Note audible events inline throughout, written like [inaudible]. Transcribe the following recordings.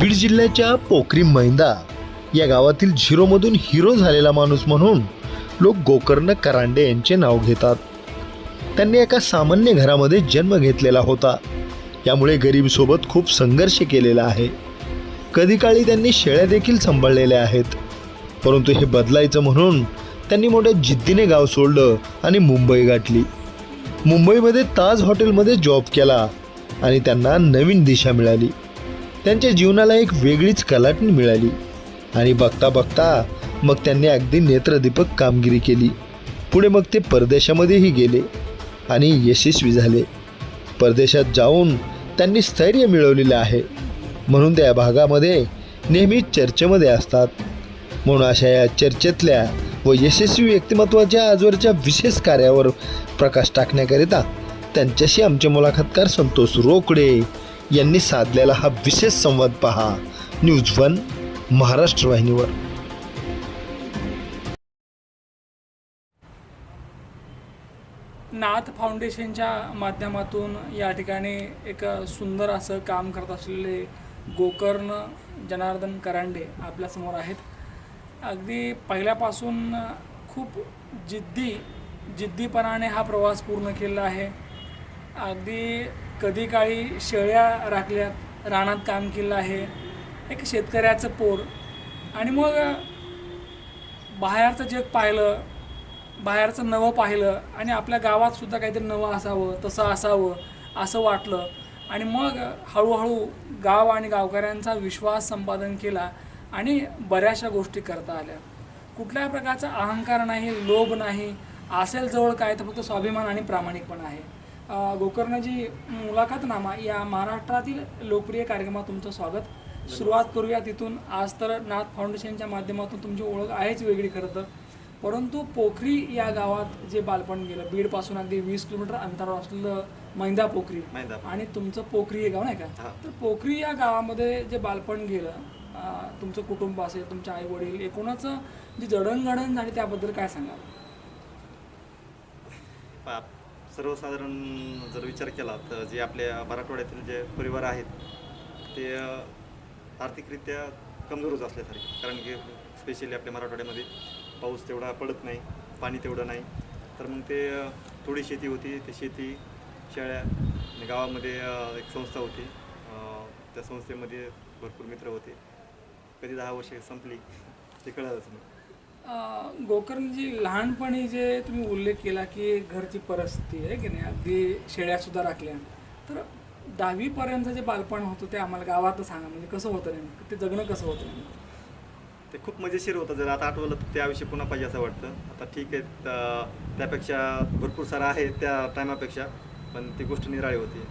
बीड जिल्ह्याच्या पोखरी मैंदा या गावातील झिरोमधून हिरो झालेला माणूस म्हणून लोक गोकर्ण करांडे यांचे नाव घेतात. त्यांनी एका सामान्य घरामध्ये जन्म घेतलेला होता. यामुळे गरीबसोबत खूप संघर्ष केलेला आहे. कधी काळी त्यांनी शेळ्या देखील सांभाळलेल्या आहेत. परंतु हे बदलायचं म्हणून त्यांनी मोठ्या जिद्दीने गाव सोडलं आणि मुंबई गाठली. मुंबईमध्ये ताज हॉटेलमध्ये जॉब केला आणि त्यांना नवीन दिशा मिळाली. त्यांच्या जीवनाला एक वेगळीच कलाटणी मिळाली. आणि बघता बघता मग त्यांनी अगदी नेत्रदीपक कामगिरी केली. पुढे मग ते परदेशामध्येही गेले आणि यशस्वी झाले. परदेशात जाऊन त्यांनी स्थैर्य मिळवलेलं आहे. म्हणून त्या भागामध्ये नेहमी चर्चेमध्ये असतात. म्हणून अशा या चर्चेतल्या व यशस्वी व्यक्तिमत्वाच्या आजवरच्या विशेष कार्यावर प्रकाश टाकण्याकरिता त्यांच्याशी आमचे मुलाखतकार संतोष रोकडे यांनी साधलेला हा विशेष संवाद पहा. न्यूज वन महाराष्ट्र वाहिनीवर. नाथ फाउंडेशनच्या माध्यमातून या ठिकाणी एक सुंदर असं काम करत असलेले गोकर्ण जनार्दन करांडे आपल्यासमोर आहेत. अगदी पहिल्यापासून खूप जिद्दी जिद्दीपणाने हा प्रवास पूर्ण केला आहे. अगदी कधी काळी शेळ्या राखल्यात रानात काम केलं आहे. एक शेतकऱ्याचं पोर. आणि मग बाहेरचं जग पाहिलं बाहेरचं नवं पाहिलं आणि आपल्या गावात सुद्धा काहीतरी नवं असावं तसं असावं असं वाटलं. आणि मग हळूहळू गाव आणि गावकऱ्यांचा विश्वास संपादन केला आणि बऱ्याचशा गोष्टी करता आल्या. कुठल्याही प्रकारचा अहंकार नाही लोभ नाही. असेल जवळ काय तर फक्त स्वाभिमान आणि प्रामाणिकपणा आहे. गोकर्णजी मुलाखतनामा या महाराष्ट्रातील लोकप्रिय कार्यक्रमात तुमचं स्वागत. सुरुवात करूया तिथून. आज तर नाथ फाउंडेशनच्या माध्यमातून तुमची ओळख आहेच वेगळी खरं तर. परंतु पोखरी या गावात जे बालपण गेलं बीडपासून अगदी वीस किलोमीटर अंतरावर असलेलं मैंदा पोखरी. आणि तुमचं पोखरी हे गाव नाही का. तर पोखरी या गावामध्ये जे बालपण गेलं तुमचं कुटुंब असेल तुमचे आई वडील एकूणच जी जडणघडण झाली त्याबद्दल काय सांगाल? पा- सर्वसाधारण जर विचार केला तर जे आपल्या मराठवाड्यातील जे परिवार आहेत ते आर्थिकरित्या कमजोरच असल्यासारखे. कारण की स्पेशली आपल्या मराठवाड्यामध्ये पाऊस तेवढा पडत नाही पाणी तेवढं नाही. तर मग ते थोडी शेती होती. ते शेती शेळ्या आणि गावामध्ये एक संस्था होती. त्या संस्थेमध्ये भरपूर मित्र होते. कधी दहा वर्षे संपली ते कळलंच नाही. गोकर्णजी लहानपणी जे तुम्ही उल्लेख केला की घरची परिस्थिती आहे की नाही अगदी शेळ्यासुद्धा राखल्या. तर दहावीपर्यंत जे बालपण होतं ते आम्हाला गावात सांगा म्हणजे कसं होतं नेमकं? ते जगणं कसं होतं नेमकं? ते खूप मजेशीर होतं जर. आता आठवलं तर त्याविषयी पुन्हा पाहिजे असं वाटतं. आता ठीक आहे त्यापेक्षा भरपूर सारं आहे त्या टायमापेक्षा पण ती गोष्ट निराळी होती.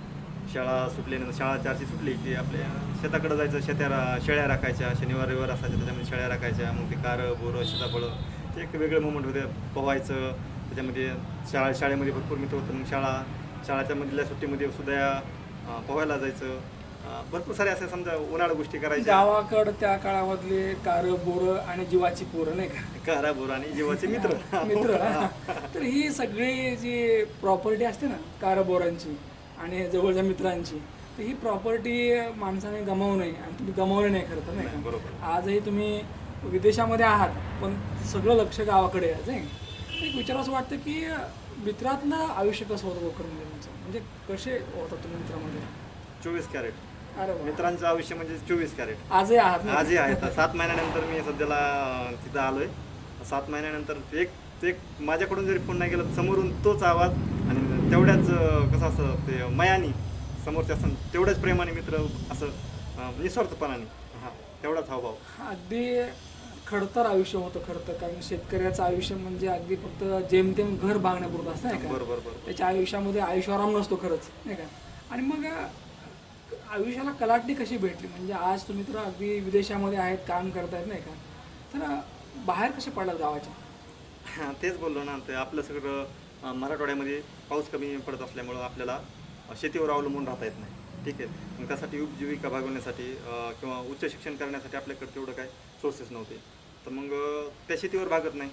शाळा सुटल्यानंतर शाळा चारची सुटली की आपल्या शेताकडं जायचं शेत्या रा शेळ्या राखायच्या शनिवार रविवार असायच्या त्याच्यामध्ये शेळ्या राखायच्या मग ते कारं बोरं सीताफळं ते एक वेगळं मोमेंट होते. पोहायचं त्याच्यामध्ये शाळा शाळेमध्ये भरपूर मित्र होतं मग शाळा शाळाच्या मधल्या सुट्टीमध्ये सुद्धा पोहायला जायचं. भरपूर सारे असे समजा उन्हाळ्या गोष्टी करायच्या. गावाकडं त्या काळामधले कार बोरं आणि जीवाची पोरं नाही का? कारा बोर आणि जीवाचे मित्र. [laughs] मित्र. [laughs] तर ही सगळी जी प्रॉपर्टी असते ना कार बोरांची आणि जवळच्या मित्रांची तर ही प्रॉपर्टी माणसाने गमावू नये आणि तुम्ही गमावली नाही खरं तर नाही बरोबर. आजही तुम्ही विदेशामध्ये आहात पण सगळं लक्ष गावाकडे आहे नाही? एक विचार असं वाटतं की मित्रातलं आयुष्य कसं होतं तुमचं म्हणजे कसे होतात तुम्ही मित्रामध्ये चोवीस कॅरेट अरे. मित्रांचं आयुष्य म्हणजे चोवीस कॅरेट आजही आहात? आजही आहे तर सात महिन्यानंतर मी सध्याला तिथं आलोय सात महिन्यानंतर एक एक माझ्याकडून जरी फोन नाही गेला तर समोरून तोच आवाज तेवढ्याच कसं असं ते मयानी समोरच्या असं तेवढ्याच प्रेमाने मित्र असं निस्वार्थपणाने. हा तेवढाच हावभाव. अगदी खडतर आयुष्य होतं खरं तर कारण शेतकऱ्याचं आयुष्य म्हणजे अगदी फक्त जेमतेम घर बांगण्यापुरतं असतं नाही का? बरोबर बरोबर. त्याच्या आयुष्यामध्ये आयुष्याराम नसतो खरंच नाही का? आणि मग आयुष्याला कलाटणी कशी भेटली? म्हणजे आज तुम्ही तर अगदी विदेशामध्ये आहेत काम करतायत नाही का? तर बाहेर कसे पडलात गावाच्या? हा, तेच बोललो ना ते आपलं सगळं मराठवाड्यामध्ये पाऊस कमी पडत असल्यामुळं आपल्याला शेतीवर अवलंबून राहता येत नाही. ठीक आहे? मग त्यासाठी उपजीविका भागवण्यासाठी किंवा उच्च शिक्षण करण्यासाठी आपल्याकडे तेवढं काय सोर्सेस नव्हते. तर मग त्या शेतीवर भागत नाही.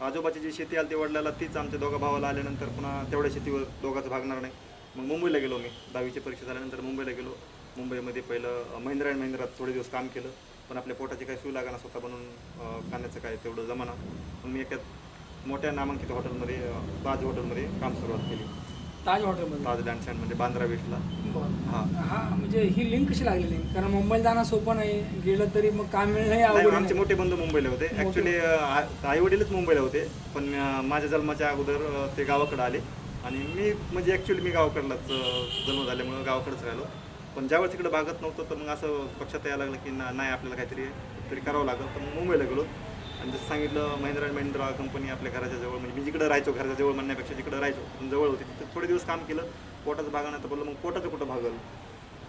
आजोबाची जी शेती आली ती वडिलाला तीच आमच्या दोघा भावाला आल्यानंतर पुन्हा तेवढ्या शेतीवर दोघाचं भागणार नाही. मग मुंबईला गेलो मी. दहावीची परीक्षा झाल्यानंतर मुंबईला गेलो. मुंबईमध्ये पहिलं महिंद्रा अँड महिंद्रात थोडे दिवस काम केलं. पण आपल्या पोटाची काही सोय लागाना स्वतः बनवून खाण्याचं काय तेवढं जमाना. मग मी एका मोठ्या नामांकित हॉटेलमध्ये ताज हॉटेलमध्ये काम सुरुवात केली. ताज हॉटेलमध्ये? ताज लँड सँडमध्ये बांद्रा वेस्टला. हां. हा म्हणजे ही लिंक कशी लागली लिंक कारण मुंबईला जाणं सोपं नाही. गेलं तरी मग काम मिळणं आमचे. मोठे बंधू मुंबईला होते. मोठे. ऍक्च्युली आई वडीलच मुंबईला होते पण माझ्या जन्माच्या अगोदर ते गावाकडे आले. आणि मी म्हणजे ऍक्च्युली मी गावाकडलाच जन्म झाल्यामुळं गावाकडेच राहिलो. पण ज्यावेळेस तिकडे भागत नव्हतं तर मग असं पक्षात यायला लागलं की ना- नाही आपल्याला काहीतरी तरी करावं लागलं. तर मग मुंबईला गेलो. आणि जसं सांगितलं महिंद्रा अँड महिंद्रा कंपनी आपल्या घराच्या जवळ म्हणजे मी जिकडे राहायचो घराच्या जवळ म्हणण्यापेक्षा जिकडे राहायचो पण जवळ होती. तिथे थोडे दिवस काम केलं पोटाचं भागणं तर बोललं मग पोटाचं कुठं भागल?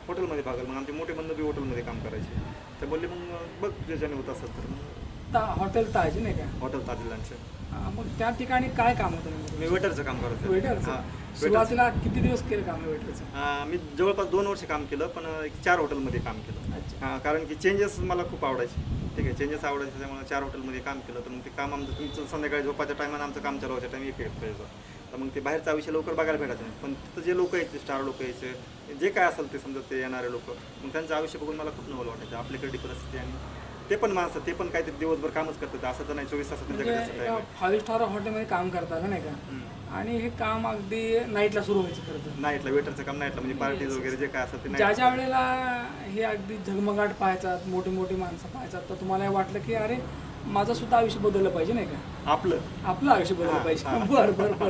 हॉटेलमध्ये भागल. मग आमचे मोठे बंधू बी हॉटेलमध्ये काम करायचे. ते बोलले मग बघ ज्याच्याने होत असेल तर. मग ता हॉटेल ताज नाही का? हॉटेल ताजिलांचं हा, मग त्या ठिकाणी काय काम होतं? मी वेटरचं काम करतो वेटरचं हां वेटरचं. सुरुवातीला किती दिवस केलं काम वेटरचं मी जवळपास दोन वर्ष काम केलं पण एक चार हॉटेलमध्ये काम केलं. कारण की चेंजेस मला खूप आवडायचे. ठीक आहे चेंजेस आवडायचे त्यामुळे चार हॉटेलमध्ये काम केलं तर मग ते काम आमचं तुमचं संध्याकाळी झोपाच्या टायमानं आमचं काम चालवायच्या टाईम टाइम एक एक यायचं तर मग ते बाहेरचं आयुष्य लवकर बघायला भेटायचं नाही. पण तिथं जे लोक यायचे स्टार लोक यायचे जे काय असेल ते समजा ते येणारे लोक मग त्यांचं आयुष्य बघून मला खूप नवल वाटायचं. आपल्याकडे परिस्थिती आणि ते पण माणसं ते पण काहीतरी दिवसभर कामच करतात. असं तर नाही चोवीस तास त्यांच्याकडे असं एका time फाईव्ह स्टार हॉटेलमध्ये काम करता का नाही का. आणि हे काम अगदी नाईटला सुरू व्हायचं खरं तर. नाईटला वेटरचं काम नाईटला म्हणजे पार्टीज वगैरे जे काय असेल ते ज्या ज्या वेळेला हे अगदी झगमगाट पाहायचात मोठी मोठी माणसं पाहायचात तर तुम्हाला हे वाटलं की अरे माझं सुद्धा आयुष्य बदललं पाहिजे नाही का? आपलं. आपलं आयुष्य बदललं हा, पाहिजे. हा. बर बर बर.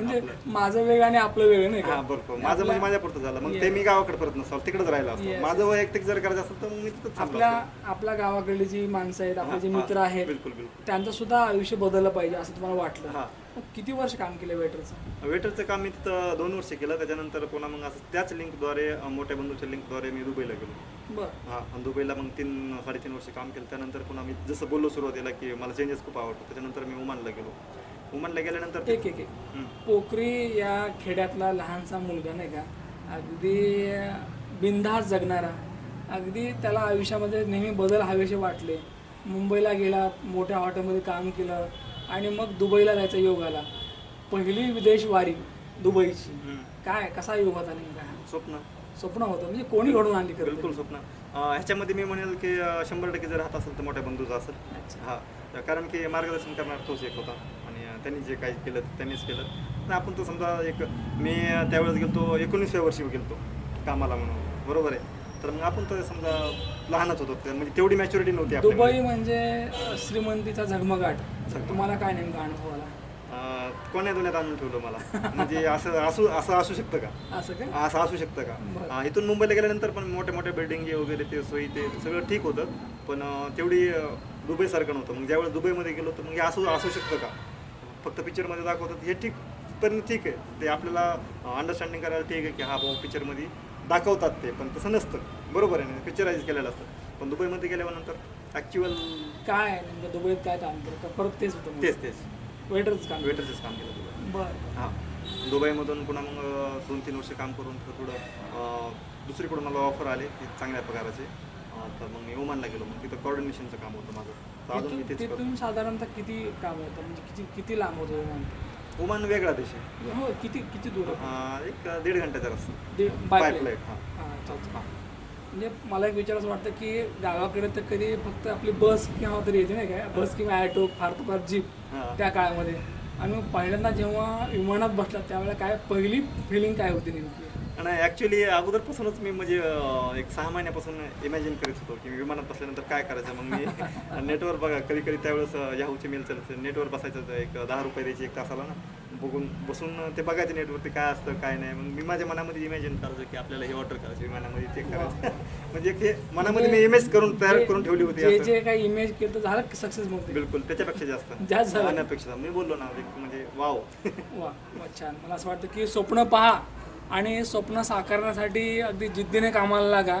म्हणजे माझं वेगळं आणि आपलं वेगळं नाही हा का बरोबर. माझं म्हणजे माझ्या पुरतं झालं. मग ते मी गावाकडे परत नसावं तिकडेच राहिलं असतं. Yes. माझं वैयक्तिक जर करायचं असेल तर मग मी तिथंच थांबलो आपल्या असतो. आपल्या गावाकडली जी माणसं आहेत आपले जे हा, मित्र हा, आहेत बिलकुल बिलकुल. त्यांचं सुद्धा आयुष्य बदललं पाहिजे असं तुम्हाला वाटलं? हा. मग किती वर्ष काम केलं वेटरचं? वेटरचं काम मी तिथं दोन वर्ष केलं. त्याच्यानंतर पुन्हा मग असं त्याच लिंकद्वारे अं, मोठ्या बंधूच्या लिंकद्वारे मी दुबईला गेलो. बरं. हा आणि दुबईला मग तीन साडेतीन वर्ष काम केलं. त्यानंतर पुन्हा मी जसं बोललो सुरुवातीला की मला चेंजेस खूप आवडतो त्याच्यानंतर मी उमानला गेलो. उमानला गेल्यानंतर ते- एक एक एक. हम्म. पोखरी या खेड्यातला लहानसा मुलगा नाही का अगदी बिनधास्त जगणारा अगदी त्याला आयुष्यामध्ये नेहमी बदल हवेसे वाटले. मुंबईला गेला मोठ्या हॉटेलमध्ये काम केलं आणि मग दुबईला जायचा योग आला. पहिली विदेश वारी दुबईची. काय कसा योग होता नेमका? स्वप्न. स्वप्न होतं म्हणजे कोणी घडून आणली खरं. बिलकुल स्वप्न. अं, ह्याच्यामध्ये मी म्हणेल की अं, शंभर टक्के जर राहत असेल तर मोठ्या बंधूचा असेल. अच्छा. हा. कारण की मार्गदर्शन करणार तोच एक होता. त्यांनी जे काही केलं ते त्यांनीच केलं. आणि आपण तो समजा एक मी त्यावेळेस गेलतो एकोणीसव्या वर्षी गेलतो कामाला म्हणून. बरोबर आहे? तर मग आपण तर समजा लहानच होतो म्हणजे तेवढी मॅच्युरिटी नव्हती. दुबई म्हणजे श्रीमंतीचा झगमगाट. तुम्हाला काय नेमका अनुभव आला? कोण्या दुनियात आणून ठेवलं मला? म्हणजे असं असू असं असू शकतं का? असं असं असू शकतं का? इथून मुंबईला गेल्यानंतर पण मोठ्या मोठ्या बिल्डिंग वगैरे ते सोयी ते सगळं ठीक होतं. पण तेवढी दुबईसारखं नव्हतं. मग ज्यावेळेस दुबईमध्ये गेलो तर मग असू असू शकतं का? फक्त पिक्चरमध्ये दाखवतात. हे ठीक पण ठीक आहे. ते आपल्याला अंडरस्टँडिंग करायला ठीक आहे की हा भाऊ पिक्चरमध्ये दाखवतात ते पण तसं नसतं. बरोबर आहे ना? पिक्चराईज केलेलं असतं. पण दुबईमध्ये गेल्यानंतर ॲक्च्युअल काय आहे नेमकं? दुबईत काय काम केलं? का परत तेच होतं तेच तेच. वेटरच काम वेटरचंच काम केलं दुबई बरं. हां. दुबईमधून पुन्हा मग दोन तीन वर्ष काम करून थोडं दुसरीकडून मला ऑफर आले की चांगल्या पगाराचे तर मग मी ओमानला गेलो मग तिथं कोऑर्डिनेशनचं काम होतं माझं. तर अजून मी तिथून तेच करतो. तिथून साधारणतः किती काम होतं? म्हणजे किती किती लांब होतं ओमान? ओमान वेगळा देश आहे. हो किती किती दूर होतं? अं, एक दीड घंट्याचा रस्ता. ते हां हां, अच्छा, अच्छा. हां. म्हणजे मला एक विचार असं वाटतं की गावाकडे तर कधी फक्त आपली बस किंवा तरी येते नाही काय? बस किंवा ॲटो फार तर फार जीप हां. त्या काळामध्ये. आणि मग पहिल्यांदा जेव्हा विमानात बसला त्यावेळेला काय पहिली फिलिंग काय होती नेमकी? नाही ॲक्च्युली अगोदरपासूनच मी म्हणजे एक सहा महिन्यापासून इमॅजिन करीत होतो की विमानात बसल्यानंतर काय करायचं? मग मी [laughs] नेटवर बघा कधी कधी त्यावेळेस याहूचे मेल चालायचं नेटवर बसायचं एक दहा रुपये द्यायची एक तासाला ना. बघून बसून ते बघायचं नेटवरती काय असतं काय नाही. मग मी माझ्या मनामध्ये इमॅजिन करायचं की आपल्याला हे ऑर्डर करायचं विमानामध्ये चेक करायचं. [laughs] म्हणजे हे मनामध्ये मी इमेज करून तयार करून ठेवली होती जे काही इमेज केलं झालं सक्सेस ते? बिलकुल. त्याच्यापेक्षा जास्त. [laughs] जास्त मी बोललो ना म्हणजे वाव. वा छान. मला असं वाटतं की स्वप्न पहा. आणि स्वप्न साकारण्यासाठी अगदी जिद्दीने कामाला लागा.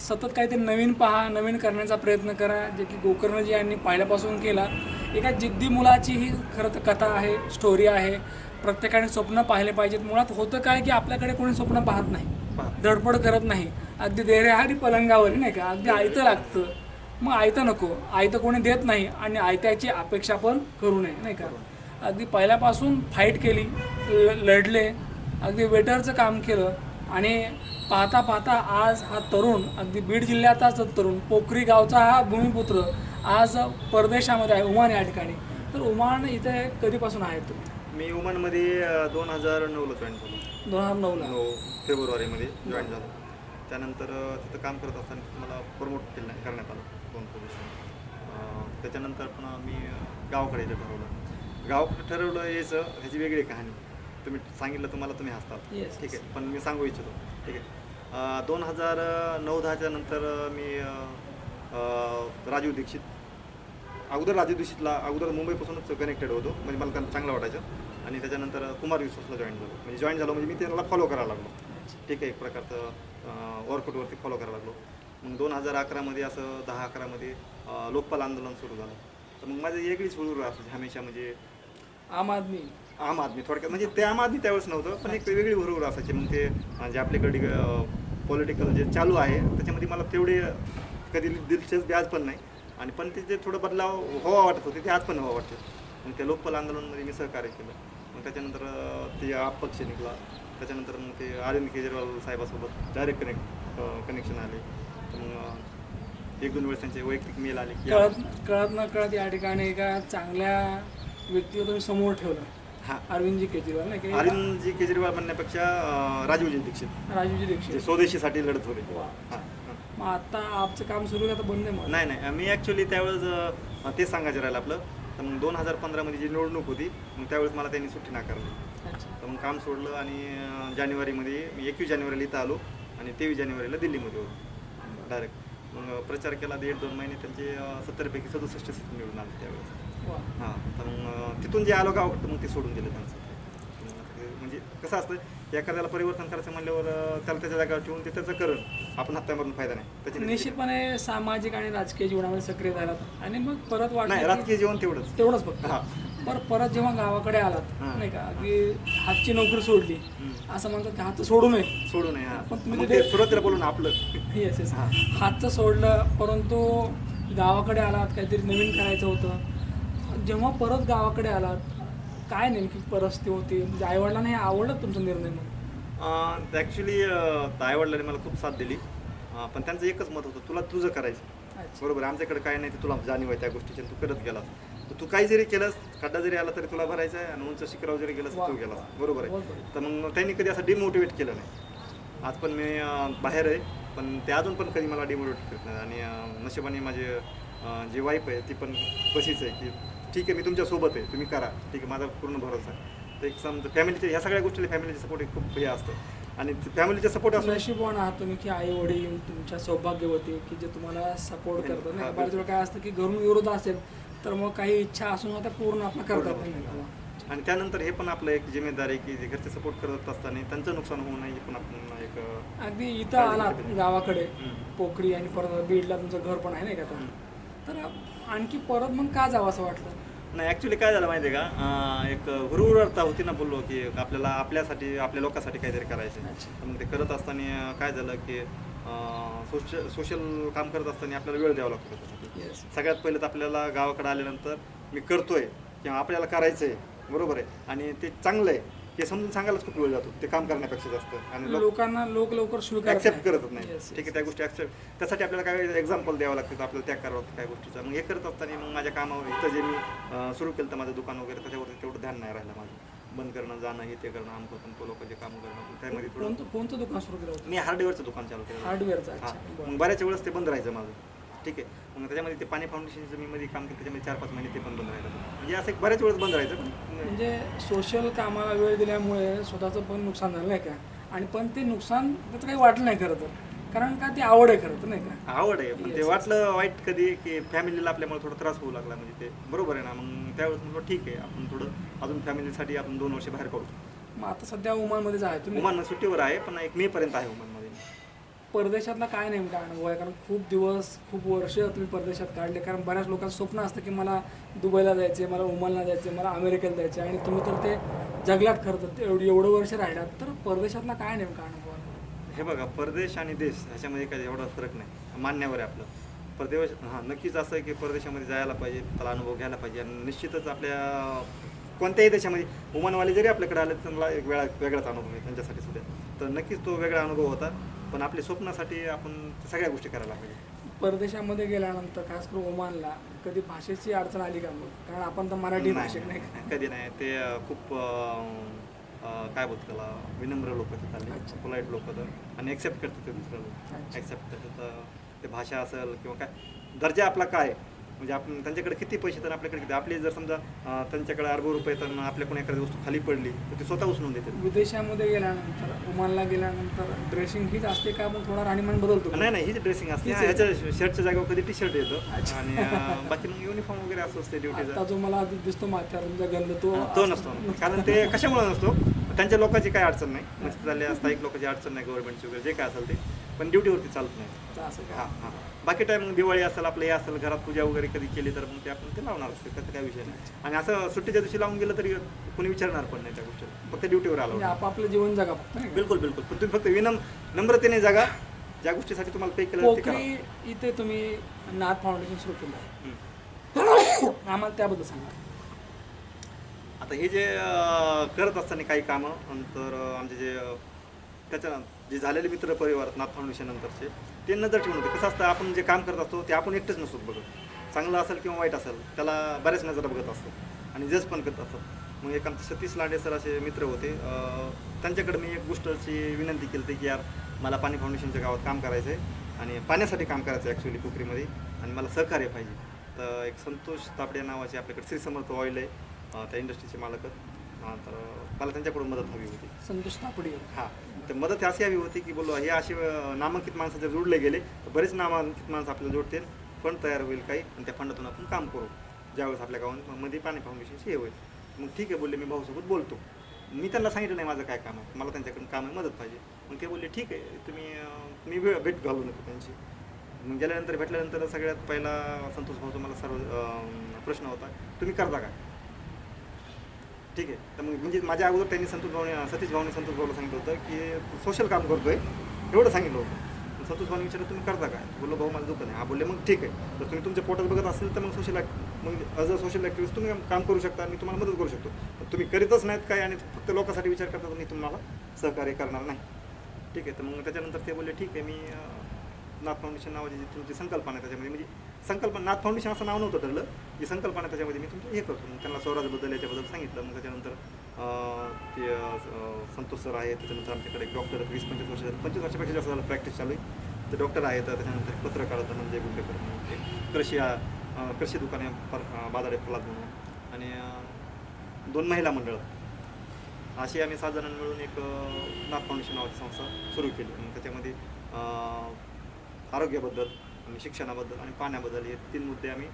सतत काहीतरी नवीन पहा नवीन करण्याचा प्रयत्न करा जे की गोकर्णजी यांनी पहिल्यापासून केला. एका जिद्दी मुलाची ही खरं तर कथा आहे स्टोरी आहे. प्रत्येकाने स्वप्न पाहिले पाहिजेत. मुळात होतं काय की आपल्याकडे कोणी स्वप्न पाहत नाही. धडपड करत नाही. अगदी देरेहारी पलंगावर नाही का? अगदी आयतं लागतं. मग आयतं नको. आयतं कोणी देत नाही आणि आयत्याची अपेक्षा पण करू नये नाही का? अगदी पहिल्यापासून फाईट केली ल- लढले. अगदी वेटरचं काम केलं आणि पाहता पाहता आज हा तरुण अगदी बीड जिल्ह्याचाच तरुण पोखरी गावचा हा भूमिपुत्र आज परदेशामध्ये आहे उमान या ठिकाणी. तर उमान इथे कधीपासून आहे तुम्ही मी उमनमध्ये दोन हजार नऊला जॉईन झालो. दोन हजार नऊला. नऊ फेब्रुवारीमध्ये जॉईन झालो. त्यानंतर तिथं काम करत असताना मला प्रमोट केलं करण्यात आलं दोन पोझिशन त्याच्यानंतर पुन्हा मी गावाकडे ठरवलं. गावाकडे ठरवलं यायचं ह्याची वेगळी कहाणी. तुम्ही सांगितलं तुम्हाला तुम्ही हसतात. Yes, ठीक yes. आहे. पण मी सांगू इच्छितो. ठीक आहे. दोन हजार नऊ दहाच्या नंतर मी अ, राजीव दीक्षित अगोदर राजीव दीक्षितला अगोदर मुंबईपासूनच कनेक्टेड होतो. म्हणजे मला त्यांना चांगलं वाटायचं. आणि त्याच्यानंतर कुमार विश्वासला जॉईन झालो. म्हणजे जॉईन झालो म्हणजे मी त्यांना फॉलो करायला लागलो. ठीक आहे. एक प्रकारचं वर्कआउटवरती फॉलो करायला लागलो. मग दोन हजार अकरामध्ये असं दहा अकरामध्ये अं, लोकपाल आंदोलन सुरू झालं. तर मग माझी वेगळीच हुरूर असायची हमेशा म्हणजे आम आदमी. आम आदमी थोडक्यात. म्हणजे ते आम आदमी त्यावेळेस नव्हतं पण एक वेगळी हुरूर असायची. मग ते जे आपल्याकडे पॉलिटिकल जे चालू आहे त्याच्यामध्ये मला तेवढे कधी दिलचस्पी आज पण नाही. आणि पण ते जे थोडं बदलाव व्हावा वाटत होते ते आज पण व्हावं वाटतं. मग त्या लोकपाल आंदोलनमध्ये मी सहकार्य केलं. मग त्याच्यानंतर ते अपक्ष निघला. त्याच्यानंतर मग ते अरविंद केजरीवाल साहेबासोबत डायरेक्ट कनेक्ट कनेक्शन आले. मग एक दोन वेळेस त्यांचे वैयक्तिक मेल आले कळत कळत न कळत या ठिकाणी एका चांगल्या व्यक्तीला तुम्ही समोर ठेवलं. हां अरविंदजी केजरीवाल नाही की? अरविंदजी केजरीवाल म्हणण्यापेक्षा अं, राजीवजी दीक्षित. राजूजी जे दीक्षित स्वदेशीसाठी लढत होते. हां, हां. मग आता आपचं काम सुरू आहे आता बंद आहे मग. नाही नाही. मी ॲक्च्युली त्यावेळेस अं, तेच सांगायचं राहिलं आपलं. तर मग दोन हजार पंधरामध्ये जी निवडणूक होती मग त्यावेळेस मला त्यांनी सुट्टी नाकारली. अच्छा. तर मग काम सोडलं आणि अं, जानेवारीमध्ये मी एकवीस जानेवारीला इथं आलो आणि तेवीस जानेवारीला दिल्लीमध्ये होतो. डायरेक्ट मग प्रचार केला दीड दोन महिने त्यांचे अं, सत्तरपैकी सदुसष्ट सीट निवडून आले त्यावेळेस. हां तर मग तिथून जे आलो गावाकडं मग ते सोडून दिलं त्यांचं. म्हणजे कसं असतं एखाद्याला परिवर्तन करायचं म्हणल्यावर त्याला त्याच्या जागेवर ठेवून ते त्याचं करण. आपण हत्यामधून फायदा नाही. त्याची निश्चितपणे सामाजिक आणि राजकीय जीवनामध्ये सक्रिय झालात आणि मग परत नाही की- राजकीय जीवन तेवढंच. तेवढंच फक्त. हां. बरं परत जेव्हा गावाकडे आलात. नाही का अगदी हातची नोकरी सोडली. असं म्हणतात की हात सोडू नये. सोडू नये पण तुम्ही ते सुरुवातीला बोलून आपलं. येस येस हां. हातचं सोडलं परंतु गावाकडे आलात काहीतरी नवीन करायचं होतं. जेव्हा परत गावाकडे आलात काय नेमकी परिस्थिती होती? म्हणजे आईवडिलांना हे आवडलं तुमचा निर्णय मग? ॲक्च्युली आईवडिलांनी मला खूप साथ दिली. अं, पण त्यांचं एकच मत होतं तुला तुझं करायचं. अच्छा. बरोबर आहे आमच्याकडे काय नाही ते तुला जाणीव आहे त्या गोष्टीची आणि तू करत गेलास. तर तू काही जरी केलंस खड्डा जरी आला तरी तुला भरायचा आहे आणि उंच शिखरावर जरी गेलास तर तू वा. गेलास. बरोबर आहे. बरोबर. तर मग त्यांनी कधी असं डिमोटिवेट केलं नाही. आज पण मी अं, बाहेर आहे पण ते अजून पण कधी मला डिमोटिवेट करत नाही आणि अं, नशिबाने माझे अं, जी वाईफ आहे ती पण तशीच आहे की ठीक आहे मी तुमच्यासोबत आहे. तुम्ही करा. ठीक आहे माझा पूर्ण भरोसा. आहे तर एक समजा फॅमिलीचे ह्या सगळ्या गोष्टीला फॅमिलीचे सपोर्ट खूप हे असतं. आणि फॅमिलीचे सपोर्ट असतो नशीबवान आहात तुम्ही की आई वडील तुमच्या सौभाग्यवती की जे तुम्हाला सपोर्ट करतात. नाही बऱ्याच वेळा काय असतं की घरून विरोध असेल तर मग काही इच्छा असून आता पूर्ण आपलं करतात. नाही? आणि त्यानंतर हे पण आपलं एक जिम्मेदारी आहे की जे घरचे सपोर्ट करत असताना त्यांचं नुकसान होऊ नये पण आपण एक अगदी इथं आलात गावाकडे. पोखरी आणि परत बीडला तुमचं घर पण आहे नाही का तर आणखी परत मग का जावं असं वाटलं? नाही ॲक्च्युली काय झालं माहिती आहे का? अं, एक हुरहुरता होती ना बोललो की आपल्याला आपल्यासाठी आपल्या लोकांसाठी काहीतरी करायचं. अच्छा. मग ते करत असताना काय झालं की सोशल सोशल काम करत असताना आपल्याला वेळ द्यावा लागतो त्याच्यासाठी. येस सगळ्यात पहिले तर आपल्याला गावाकडे आल्यानंतर मी करतोय किंवा आपल्याला करायचं आहे बरोबर आहे. आणि ते चांगलं आहे. हे समजून सांगायलाच खूप वेळ जातो. ते काम करण्यापेक्षा जास्त. आणि लोक लोकांना लोक लवकर ऍक्सेप्ट करत नाही. Yes, ठीक आहे त्या गोष्टी ऍक्सेप्ट त्यासाठी आपल्याला काय एक्झाम्पल द्यावं लागतं आपल्याला त्याग करावं लागतं काय गोष्टीचा. मग हे करत असताना मग माझ्या कामावर इथं जे मी सुरू केलं माझं दुकान वगैरे त्याच्यावरती तेवढं ध्यान नाही राहिलं माझं. बंद करणं जाणं हे ते करणं आमचं पण लोकांचे कामं करणं त्यामध्ये थोडं कोणतं कोणतं दुकान सुरू केलं होतं? मी हार्डवेअरचं दुकान चालू केलं हार्डवेअरचं हा. बरं. मग बऱ्याच वेळेस ते बंद राहायचं माझं. ठीक आहे. मग त्याच्यामध्ये ते पाणी फाउंडेशनचं मी मध्ये काम केलं त्याच्यामध्ये चार पाच महिने ते पण बंद राहिलं. म्हणजे असं एक बऱ्याच वेळेस बंद राहायचं पण. म्हणजे सोशल कामाला वेळ दिल्यामुळे स्वतःचं पण नुकसान झालं नाही का? आणि पण ते नुकसान त्याचं काही वाटलं नाही खरं तर. कारण का ती आवड आहे खरं तर नाही का? आवड आहे पण ते Yes, वाटलं वाईट कधी की फॅमिलीला आपल्यामुळे थोडा त्रास होऊ लागला म्हणजे ते. बरोबर आहे ना मग त्यावेळेस म्हणलं ठीक आहे आपण थोडं अजून फॅमिलीसाठी आपण दोन वर्ष बाहेर काढू. मग आता सध्या उमानमध्येच आहे तुम्ही ओमान सुट्टीवर आहे पण एक मे पर्यंत आहे ओमानमध्ये परदेशातला काय नेमका अनुभव आहे? कारण खूप दिवस खूप वर्ष तुम्ही परदेशात काढले. कारण बऱ्याच लोकांचं स्वप्न असतं की मला दुबईला जायचे मला ओमानला जायचे मला अमेरिकेला जायचे आणि तुम्ही तर ते जगलात खरं एवढी एवढं वर्ष राहिलात. तर परदेशातला काय नेमका अनुभव आहे? हे बघा परदेश आणि देश ह्याच्यामध्ये काय एवढा फरक नाही. मान्यवर आहे आपलं. परदेश हां नक्कीच असं आहे की परदेशामध्ये जायला पाहिजे त्याला अनुभव घ्यायला पाहिजे. आणि निश्चितच आपल्या कोणत्याही देशामध्ये वुमनवाले जरी आपल्याकडे आले तर त्यांना एक वेळा वेगळाच अनुभव आहे त्यांच्यासाठी सुद्धा. तर नक्कीच तो वेगळा अनुभव होता. पण आपल्या स्वप्नासाठी आपण सगळ्या गोष्टी करायला पाहिजे. परदेशामध्ये गेल्यानंतर खास करून ओमानला कधी भाषेची अडचण आली का मग? कारण आपण तर मराठी भाषिक नाही कधी नाही. ते अं, खूप अं, अं, काय बोलतो त्याला? विनम्र लोक तिथले अच्छा. पोलाईट लोक तर. आणि एक्सेप्ट करतात ते दुसरं लोक. अच्छा. ॲक्सेप्ट करतात ते भाषा असेल किंवा काय. दर्जा आपला काय? म्हणजे आपण त्यांच्याकडे किती पैसे तर आपल्याकडे किती? आपले जर समजा त्यांच्याकडे अरबो रुपये तर आपल्याकडून एखादी वस्तू खाली पडली तर ती स्वतः उचलून देते विदेशामध्ये गेल्यानंतर ओमानला गेल्यानंतर ड्रेसिंग हीच असते का? मग थोडा राणीमान बदलतो? नाही नाही हीच ड्रेसिंग असते. ह्याच्या शर्टच्या जागेवर कधी टी शर्ट येतं. आणि बाकी मग युनिफॉर्म वगैरे असं असते ड्युटीचा जो मला दिसतो तुमचा गंध तो तो नसतो. कारण ते कशामुळे नसतो? त्यांच्या लोकांची काय अडचण नाही. म्हणजे झाले स्थायिक लोकांची अडचण नाही गव्हर्नमेंटची वगैरे जे काय असेल ते. पण ड्युटीवरती चालत नाही. असं हां हां. बाकी टाइम मग दिवाळी असेल आपलं हे असेल घरात पूजा वगैरे कधी केली तर मग ते आपण ते लावणार असते त्याचा काय विषय नाही. आणि असं सुट्टीच्या दिवशी लावून गेलं तरी कोणी विचारणार पण नाही त्या गोष्टी फक्त ड्युटीवर म्हणजे आलो आपापलं जीवन जगा फक्त? बिलकुल बिलकुल. पण तुम्ही फक्त विनम नम्रतेने जागा. ज्या गोष्टीसाठी तुम्हाला पे केलं इथे तुम्ही नाथ फाउंडेशन सुरू केलं. आम्हाला त्याबद्दल सांगा. आता हे जे करत असताना काही कामं नंतर आमचे जे अं, त्याच्या जे झालेले मित्र परिवार नाथ फाउंडेशन नंतरचे ते नजर ठेवून होते. कसं असतं आपण जे काम करत असतो ते आपण एकटेच नसतो बघत. चांगलं असेल किंवा वाईट असेल त्याला बऱ्याच नजरा बघत असतो आणि जज पण करत असतात मग एक आमचे सतीश लांडे सर असे मित्र होते. त्यांच्याकडे मी एक गोष्टची विनंती केली होती की यार मला पाणी फाउंडेशनच्या गावात काम करायचं आहे आणि पाण्यासाठी काम करायचं आहे ॲक्च्युली पोखरीमध्ये आणि मला सहकार्य पाहिजे. तर एक संतोष तापडे नावाचे आपल्याकडे श्री समर्थ ऑइल आहे त्या इंडस्ट्रीचे मालक. तर मला त्यांच्याकडून मदत हवी होती. संतोष तापडे. हां. तर मदत अशी हवी होती की बोललो हे असे नामांकित माणसं जर जोडले गेले तर बरेच नामांकित माणसं आपल्याला जोडतील फंड तयार होईल काही आणि त्या फंडातून आपण काम करू. ज्यावेळेस आपल्या गावांमध्ये पाणी फाउंडेशनची हे होईल. मग ठीक आहे बोलले मी भाऊसोबत बोलतो. मी त्यांना सांगितलं नाही माझं काय काम आहे. मला त्यांच्याकडून काम आहे मदत पाहिजे. मग ते बोलले ठीक आहे तुम्ही मी वेळ भेट घालू नको त्यांची. मग गेल्यानंतर भेटल्यानंतर सगळ्यात पहिला संतोष भाऊचा मला सर्व प्रश्न होता तुम्ही करता का? ठीक आहे. तर मग म्हणजे माझ्या अगोदर त्यांनी संतोष भाऊने सतीश भाऊने संतोष भाऊला सांगितलं होतं की सोशल काम करतोय. एवढं सांगितलं होतं. संतोष भाऊने विचारलं तुम्ही करता काय? बोललो भाऊ माझं दुकान आहे. हा बोलले मग ठीक आहे. तर तुम्ही तुमच्या पोटात बघत असेल तर मग सोशल मग अज अ सोशल ॲक्टिव्हिस्ट तुम्ही काम करू शकता आणि मी तुम्हाला मदत करू शकतो. पण तुम्ही करीतच नाहीत काय आणि फक्त लोकांसाठी विचार करता तर मी तुम्हाला सहकार्य करणार नाही. ठीक आहे. तर मग त्याच्यानंतर ते बोलले ठीक आहे मी नाथ फाउंडेशन नावाची जी तुमची संकल्पना आहे त्याच्यामध्ये म्हणजे संकल्पना नाथ फाउंडेशन असं नाव नव्हतं ठरलं. जी संकल्पना त्याच्यामध्ये मी तुमचं हे करतो. मग त्यांना स्वराजबद्दल याच्याबद्दल सांगितलं. मग त्याच्यानंतर ते संतोष सर आहेत. त्याच्यानंतर आमच्याकडे एक डॉक्टर वीस पंचवीस वर्ष झालं. पंचवीस वर्षापेक्षा जास्त झालं प्रॅक्टिस चालू आहे. तर डॉक्टर आहेत. त्याच्यानंतर पत्रकार होतं म्हणजे गुंडेकर म्हणून कृषी कृषी दुकाने पर बाजारे प्रल्हाद म्हणून. आणि दोन महिला मंडळं. अशी आम्ही सात मिळून एक नाग नाथ फाउंडेशन नावाची संस्था सुरू केली. मग त्याच्यामध्ये आरोग्याबद्दल शिक्षणाबद्दल आणि पाण्याबद्दल हे तीन मुद्दे आम्ही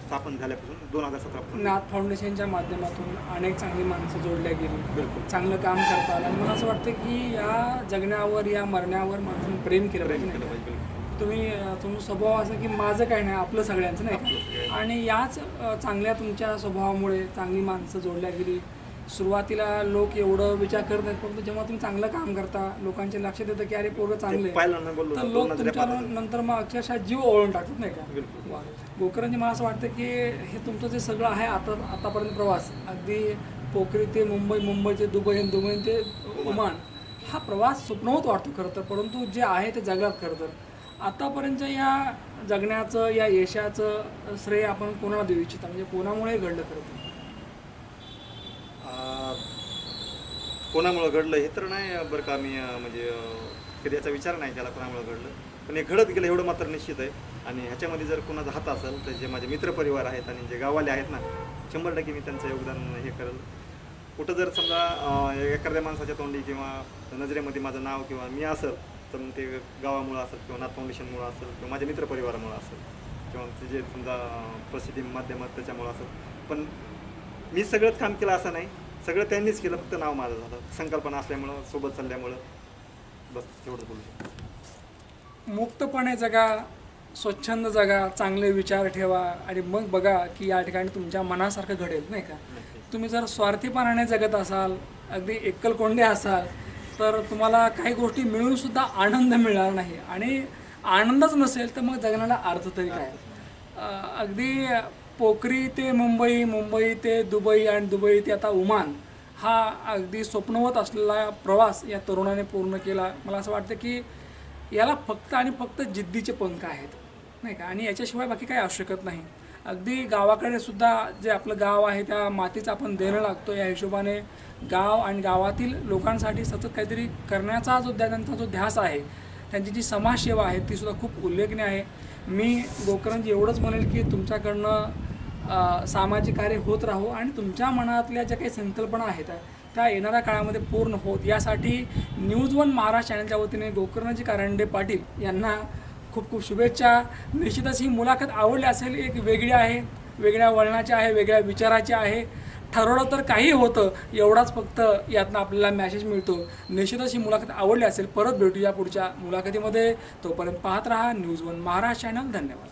स्थापन झाल्यापासून दोन हजार सतरापासून नाथ फाउंडेशनच्या माध्यमातून अनेक चांगली माणसं जोडल्या गेली बिलकुल चांगलं काम करतात आणि मला असं वाटतं की या जगण्यावर या मरण्यावर माणसाने प्रेम केलं प्रेम केलं? पाहिजे बिलकुल. तुम्ही तुमचा स्वभाव असं की माझं काय नाही आपलं सगळ्यांचं नाही. आणि याच चांगल्या तुमच्या स्वभावामुळे चांगली माणसं जोडल्या गेली सुरुवातीला लोक एवढं विचार करत नाहीत परंतु जेव्हा तुम्ही चांगलं काम करता लोकांचे लक्षात येतं की अरे पोरं चांगले ते आहे. पाहिलं ना बोललो तर ना, लोक दोन तुमच्या. नंतर मग अक्षरशः जीव ओळून टाकतात नाही का बिलकुल. वा. गोकर्णजी मला असं वाटतं की हे तुमचं जे सगळं आहे आता आतापर्यंत प्रवास अगदी पोखरी ते मुंबई मुंबई ते दुबई आणि दुबई ते ओमान हा प्रवास स्वप्नवत वाटतो खरं तर परंतु जे आहे ते जगात खरं तर आतापर्यंतच्या या जगण्याचं या यशाचं श्रेय आपण कोणाला देऊ इच्छिता म्हणजे कोणामुळे घडलं खरं तर अं, कोणामुळं घडलं हे तर नाही बरं का मी म्हणजे कधी याचा विचार नाही केला कोणामुळं घडलं. पण हे घडत गेलं एवढं मात्र निश्चित आहे. आणि ह्याच्यामध्ये जर कोणाचा हात असेल तर जे माझे मित्रपरिवार आहेत आणि जे गाववाले आहेत ना शंभर टक्के मी त्यांचं योगदान हे करेल. कुठं जर समजा एखाद्या माणसाच्या तोंडी किंवा नजरेमध्ये माझं नाव किंवा मी असेल तर मग ते गावामुळं असेल किंवा नाथ फाउंडेशनमुळं असेल किंवा माझ्या मित्रपरिवारामुळं असेल किंवा ते जे समजा प्रसिद्धी माध्यमात त्याच्यामुळं असेल. पण मी सगळंच काम केलं असं नाही. सगळं त्यांनीच केलं फक्त नाव माझं झालं. संकल्पना असल्यामुळं सोबत चालल्यामुळं. बस एवढंच बोलू शकतो. मुक्तपणे जगा स्वच्छंद जगा चांगले विचार ठेवा आणि मग बघा की या ठिकाणी तुमच्या मनासारखं घडेल नाही का? तुम्ही जर स्वार्थीपणाने जगत असाल अगदी एकलकोंडे असाल तर तुम्हाला काही गोष्टी मिळून सुद्धा आनंद मिळणार नाही. आणि आनंदच नसेल तर मग जगण्याला अर्थ तरी काय? अगदी पोखरी ते मुंबई मुंबई ते दुबई आणि दुबई ते आता ओमान हा अगदी स्वप्नवत असलेला प्रवास या तरुणाने पूर्ण केला. मला असं वाटतं की याला फक्त आणि फक्त जिद्दीचे पंख आहेत नाही का? आणि याच्याशिवाय बाकी काही आवश्यकत नाही. अगदी गावाकडे सुद्धा जे आपलं गाव आहे त्या मातीचं आपण देणं लागतो या हिशोबाने गाव आणि गावातील लोकांसाठी सतत काहीतरी करण्याचा जो त्या- त्यांचा जो ध्यास आहे त्यांची जी समाजसेवा आहे ती सुद्धा खूप उल्लेखनीय आहे. मी गोकरंजी एवढंच म्हणेल की तुमच्याकडनं सामाजिक कार्य होत राहू आणि तुमच्या मनातल्या ज्या काही संकल्पना आहेत त्या येणाऱ्या काळामध्ये पूर्ण होत. यासाठी न्यूज वन महाराष्ट्र चॅनलच्या वतीने गोकर्णजी कारंडे पाटील यांना खूप खूप शुभेच्छा. निश्चितच ही मुलाखत आवडली असेल एक वेगळी आहे वेगळ्या वळणाची आहे वेगळ्या विचाराची आहे. ठरवलं तर काही होतं. एवढाच फक्त यातनं आपल्याला मॅसेज मिळतो. निश्चितच ही मुलाखत आवडली असेल परत भेटूया पुढच्या मुलाखतीमध्ये. तोपर्यंत पाहत राहा न्यूज वन महाराष्ट्र चॅनल धन्यवाद.